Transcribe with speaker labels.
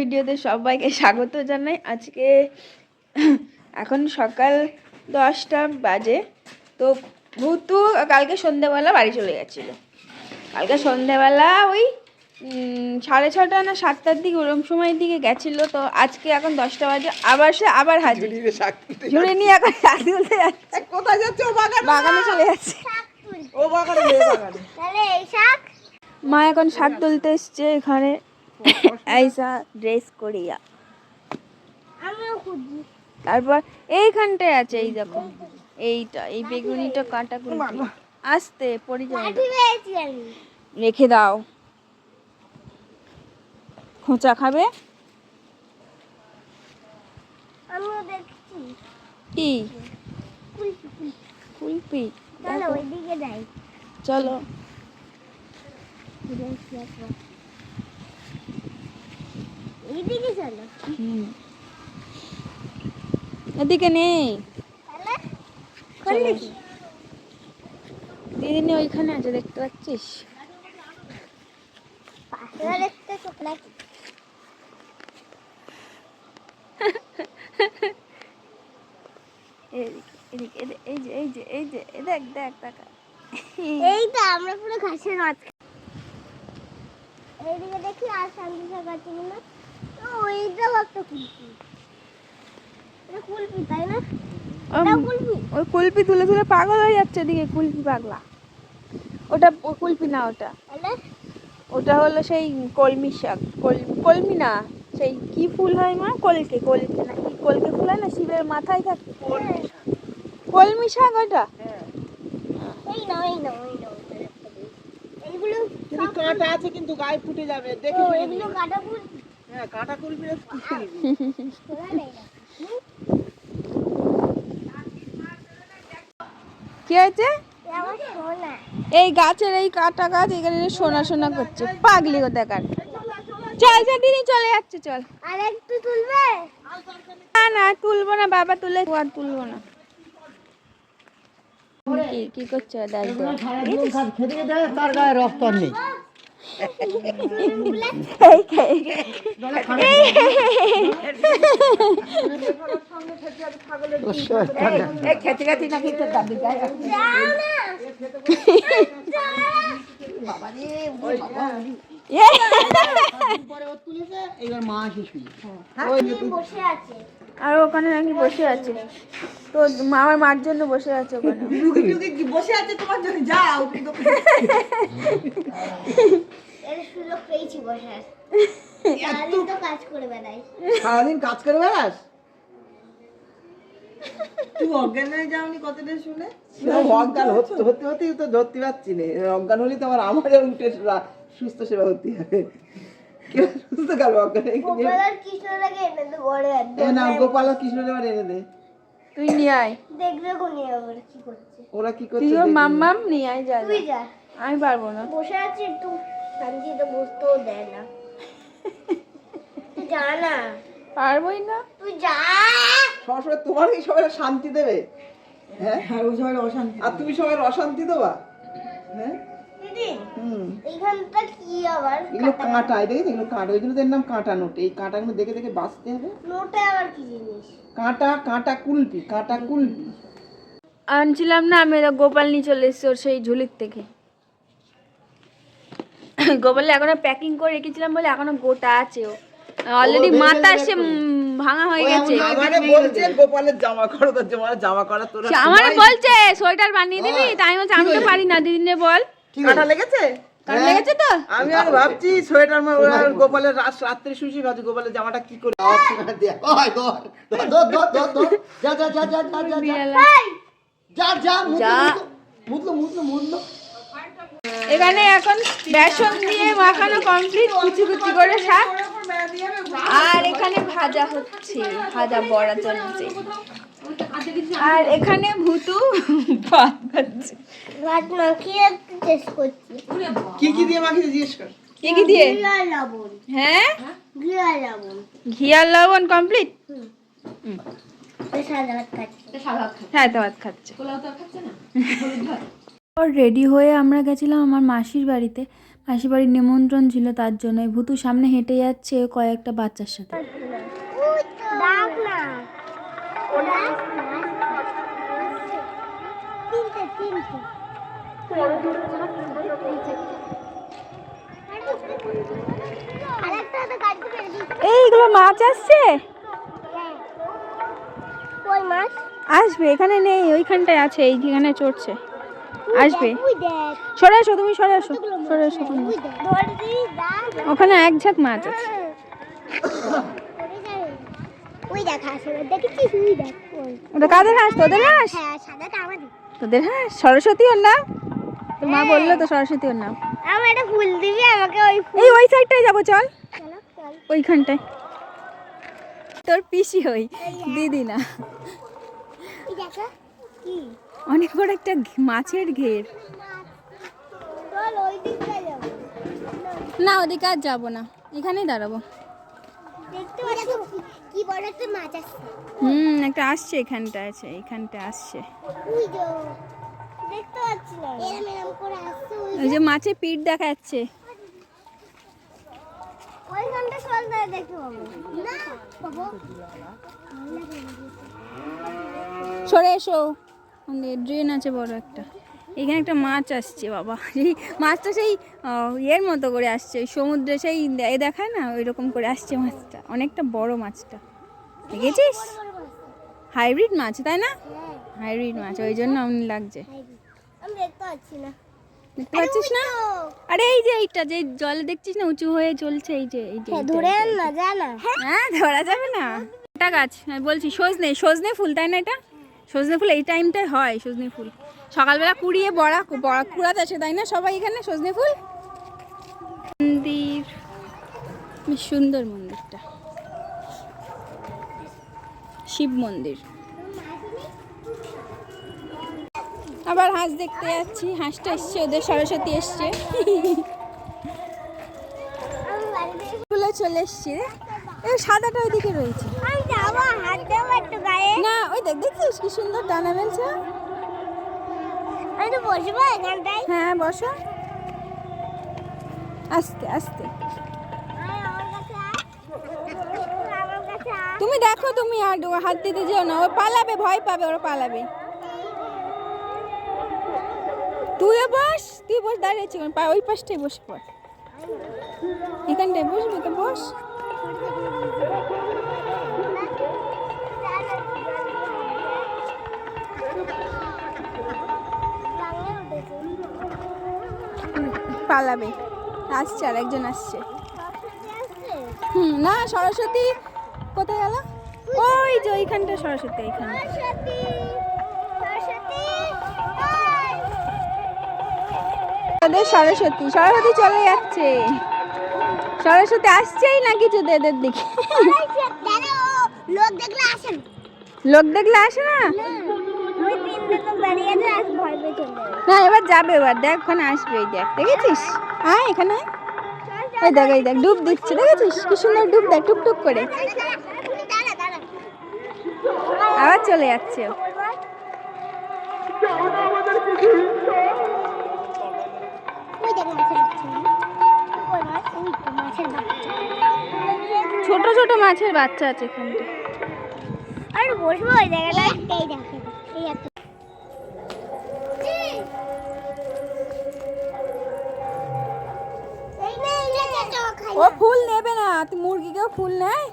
Speaker 1: ভিডিওতে সবাইকে স্বাগত জানাই। আজকে এখন সকাল দশটা বাজে। তো ভূতু কালকে সন্ধেবেলা বাড়ি চলে গেছিল। কালকে সন্ধেবেলা ওই সাড়ে ছটা না সাতটার দিকে ওরম সময়ের দিকে গেছিল। তো আজকে এখন দশটা বাজে। আবার সে আবার হাজির। ঝুড়ি নিয়ে এখন শাক তুলতে যাচ্ছে।
Speaker 2: কোথায় যাচ্ছে? ও বাগানে।
Speaker 1: বাগানে চলে যাচ্ছে।
Speaker 2: ও বাগানে।
Speaker 3: তাহলে এই শাক?
Speaker 1: মা এখন শাক তুলতে এসছে এখানে। এইসা ড্রেস করিয়া। তারপর এইখানটায় আছে এই দেখো এইটা এই বেগুনিটা কাটা কুলপি আস্তে পড়ে যাবে রেখে দাও। খোঁচা খাবে? কি?
Speaker 3: কুলপি চলো যাই
Speaker 1: চলো। হুম। এদিকে নেই। দিদিনি ওইখানে আছে দেখতে পাচ্ছিস? এদিকে এদিকে এদিকে,
Speaker 3: আমরা পুরো ঘাসের মাছ এইদিকে দেখি আর শান্তি শাক একটা কুলপি এটা কুলপি তাই না?
Speaker 1: ওই কুলপি তুলে তুলে পাগল হয়ে যাচ্ছে এদিকে কুলপি পাগলা। ওটা কুলপি না ওটা। ওটা হলো সেই কলমি শাক। কল- কলমি না সেই কি ফুল হয় মা? কলকে কলকে না কি কলকে ফুল হয় না? শিবের মাথায় থাকে। কলমি শাক ওটা?
Speaker 3: এই নাও এই নাও এই নাও এইগুলো
Speaker 2: কিন্তু কাঁটা আছে কিন্তু গায়ে ফুটে যাবে। দেখে
Speaker 3: এগুলো। কাটা কুলপি
Speaker 2: হ্যাঁ কাঁটা কুলবি না কি
Speaker 1: হয়েছে এই গাছের এই কাটা গাছ এখানে সোনা সোনা করছে পাগলি ও দেখার চল চল দিদি চলে যাচ্ছে চল
Speaker 3: আর একটু তুলবে
Speaker 1: না না তুলবো না বাবা তুলে আর তুলবো না কি কি করছ দেখ দেখ।
Speaker 2: তার গায়ে রক্ত নেই
Speaker 1: এই খে-
Speaker 2: খেতে খেতে নাকি তোর দাদু গায়ে
Speaker 3: যাও না
Speaker 1: এ!
Speaker 2: পরে ও তুলেছে এবার মা আসি
Speaker 3: বসে আছে
Speaker 1: আর ওখানে নাকি বসে আছে। তো মা- আমার মার জন্য বসে আছে ওখানে।
Speaker 2: বসে আছে তোমার জন্য? যাও।
Speaker 3: সুযোগ পেয়েছি বসে সারাদিন তো কাজ করে বেড়াই।
Speaker 2: সারাদিন কাজ করে বেড়াস? তুই অজ্ঞান হয়ে যাওনি কতটা শুনে? অজ্ঞান হতে হতে হতেই তো ধরতে পারছি না। অজ্ঞান হলে তো আমার আমার উঠে সুস্থ সেবা হতে হবে। হয়ে
Speaker 3: গোপাল এনে
Speaker 2: দে
Speaker 1: তুই নিয়ে আয়।
Speaker 3: দেখবে কি করছে?
Speaker 2: ওরা কি করছে
Speaker 1: মাম্মাম নিয়ে আয় যা
Speaker 3: তুই
Speaker 1: যা।
Speaker 3: যা
Speaker 1: আমি পারব না।
Speaker 3: বসে আছি একটু। শান্তিতে বসতেও দেয় না। তুই যা না।
Speaker 1: পারবোই না।
Speaker 3: তুই যা।
Speaker 2: সবসময় তোমার কি সবাই শান্তি দেবে। হ্যাঁ? আর তুমি সবাই অশান্তি দেবা? হ্যাঁ? হুম।
Speaker 3: এইখানটা কি আবার?
Speaker 2: এগুলো কাঁটা। এই দেখেছি এগুলো কাঁটা ওইগুলো এর নাম কাঁটা নোট। এই কাঁটাগুলো দেখে দেখে বাঁচতে হবে।
Speaker 3: নোটে আবার কি জিনিস?
Speaker 2: কাঁটা কাঁটা কুলপি কাঁটা কুলপি।
Speaker 1: আনছিলাম না আমি গোপাল নিয়ে চলে এসেছি ওর সেই ঝুলির থেকে। গোপালে এখনও প্যাকিং করে রেখেছিলাম বলে এখনও গোটা আছে ও। অলরেডি মাথা সে উম, ভাঙা হয়ে গেছে।
Speaker 2: আমারে বলছে গোপালের জামা করো জামা জামা করা তোর
Speaker 1: আমারে বলছে সোয়েটার বানিয়ে দিবি? তাই আমি বলছি আমি তো পারি না দিদিনে বল।
Speaker 2: কাঁটা লেগেছে?
Speaker 1: কার লেগেছে তো?
Speaker 2: আমি আর ভাবছি সোয়েটার গোপালের রাত রাত্রে শুষি ভাবছি গোপালের জামাটা কি করে
Speaker 1: যা এখানে এখন বেসন দিয়ে মাখানো কমপ্লিট কুচি কুচি করে শাক। আর এখানে ভাজা হচ্ছে ভাজা বড়া চলছে আর এখানে ভুতু ভাত খাচ্ছে।
Speaker 3: ভাত মাখিয়ে টেস্ট করছি।
Speaker 2: কি কি দিয়ে মাখিয়ে জিজ্ঞেস কর।
Speaker 1: কি কি দিয়ে?
Speaker 3: লবণ।
Speaker 1: হ্যাঁ?
Speaker 3: ঘি আর লবণ।
Speaker 1: ঘি আর লবণ কমপ্লিট
Speaker 3: তো সাদা ভাত খাচ্ছি।
Speaker 1: হ্যাঁ তো ভাত। খাচ্ছে রেডি হয়ে আমরা গেছিলাম আমার মাসির বাড়িতে।
Speaker 4: আশি বাড়ির নিমন্ত্রণ ছিল তার জন্য ভূতু সামনে হেঁটে যাচ্ছে কয়েকটা বাচ্চার সাথে।
Speaker 1: এইগুলো মাছ আসছে? আসবে এখানে নেই ওইখানটায় আছে এই যেখানে চড়ছে। আসবে। সরে এসো তুমি সরে এসো সরে এসো তুমি। ওখানে এক ঝাঁক মাছ আছে। ওটা কাদের হাঁস? তোদের হাঁস?
Speaker 3: হ্যাঁ সাদাটা আমাদের
Speaker 1: তোদের হ্যাঁ সরস্বতী ওর নাম তোর মা বলল তো সরস্বতী ওর নাম
Speaker 3: আমার একটা ফুল দিবি আমাকে ওই
Speaker 1: এই ওই সাইডটায় যাব চল।
Speaker 3: চল
Speaker 1: ওইখানটায়। তোর পিসি হই দিদি না। অনেক বড় একটা মাছের ঘের। না ওদিকে আর যাব না। এখানেই দাঁড়াবো।
Speaker 3: দেখতে কি বড় একটা মাছ আছে।
Speaker 1: হুম একটা আসছে এখানটা আছে এইখানটা আসছে।
Speaker 3: ওই যে দেখতে পাচ্ছি না। এরম এরম করে আসছে ওই
Speaker 1: ওই যে মাছের পিঠ দেখা যাচ্ছে।
Speaker 3: ওইখানটা চল দেখতে পাবো। না বাবা
Speaker 1: সরে এসো। ড্রেন আছে বড় একটা। এখানে একটা মাছ আসছে, বাবা। সেই মাছটা সেই ইয়ের মতো করে আসছে, ওই সমুদ্রে সেই এ দেখায় না ওই রকম করে আসছে মাছটা, অনেকটা বড় মাছটা। দেখেছিস? হাইব্রিড মাছ, তাই না? হাইব্রিড মাছ, ওই জন্য এমন লাগছে।
Speaker 3: দেখতে
Speaker 1: পাচ্ছিস না? আরে এই যে এইটা, যে জলে দেখছিস না, উঁচু হয়ে চলছে, এই যে এই যে
Speaker 3: ধরে না যা না
Speaker 1: হ্যাঁ ধরা যাবে না। এটা গাছ, আমি বলছি সজনে সজনে ফুল, তাই না এটা? সজনে ফুল, এই টাইমটায় হয়, সজনে ফুল। সকালবেলা কুড়িয়ে বড়া বড়া কুড়াতে আসে তাই না? সবাই এখানে? সজনে ফুল? মন্দির। সুন্দর মন্দিরটা। শিব মন্দির। আবার হাঁস দেখতে যাচ্ছি। হাঁসটা এসছে ওদের সরস্বতী এসছে। চলে এসছে এই সাদাটা ওইদিকে রয়েছে। না ওই দেখ দেখছিস কি সুন্দর ডানা মেলছে
Speaker 3: আমি তো বসবো এখানটায়।
Speaker 1: হ্যাঁ বসো। আস্তে আস্তে। তুমি দেখো তুমি আর হাত দিতে যেও না। ও পালাবে ভয় পাবে ওরা পালাবে। তুইও বস তুই বস দাঁড়িয়েছি ওই পাশটাই বসে পড়। এখানটায় বসবি তো বস। পালাবে। আসছে আর একজন আসছে। হুম না সরস্বতী কোথায় গেল? ওই যে ওইখানটা সরস্বতী এইখানে। ওদের সরস্বতী সরস্বতী চলে যাচ্ছে। সরস্বতী আসছেই না কিছু দেদের দিকে?
Speaker 3: লোক দেখলে আসেন
Speaker 1: লোক দেখলে আসে না। না এবার যাবে এবার দেখ ওখানে আসবে এই দেখ দেখেছিস? হ্যাঁ এখানে। ওই দেখ এই দেখ ডুব দিচ্ছে দেখেছিস? কি সুন্দর ডুব দেখ টুক টুক করে। আবার চলে যাচ্ছে। ছোট ছোট মাছের বাচ্চা আছে এখানটা
Speaker 3: আর বসবো ওই জায়গাটা
Speaker 1: ও ফুল নেবে না তুই মুরগিকেও ফুল নেয়?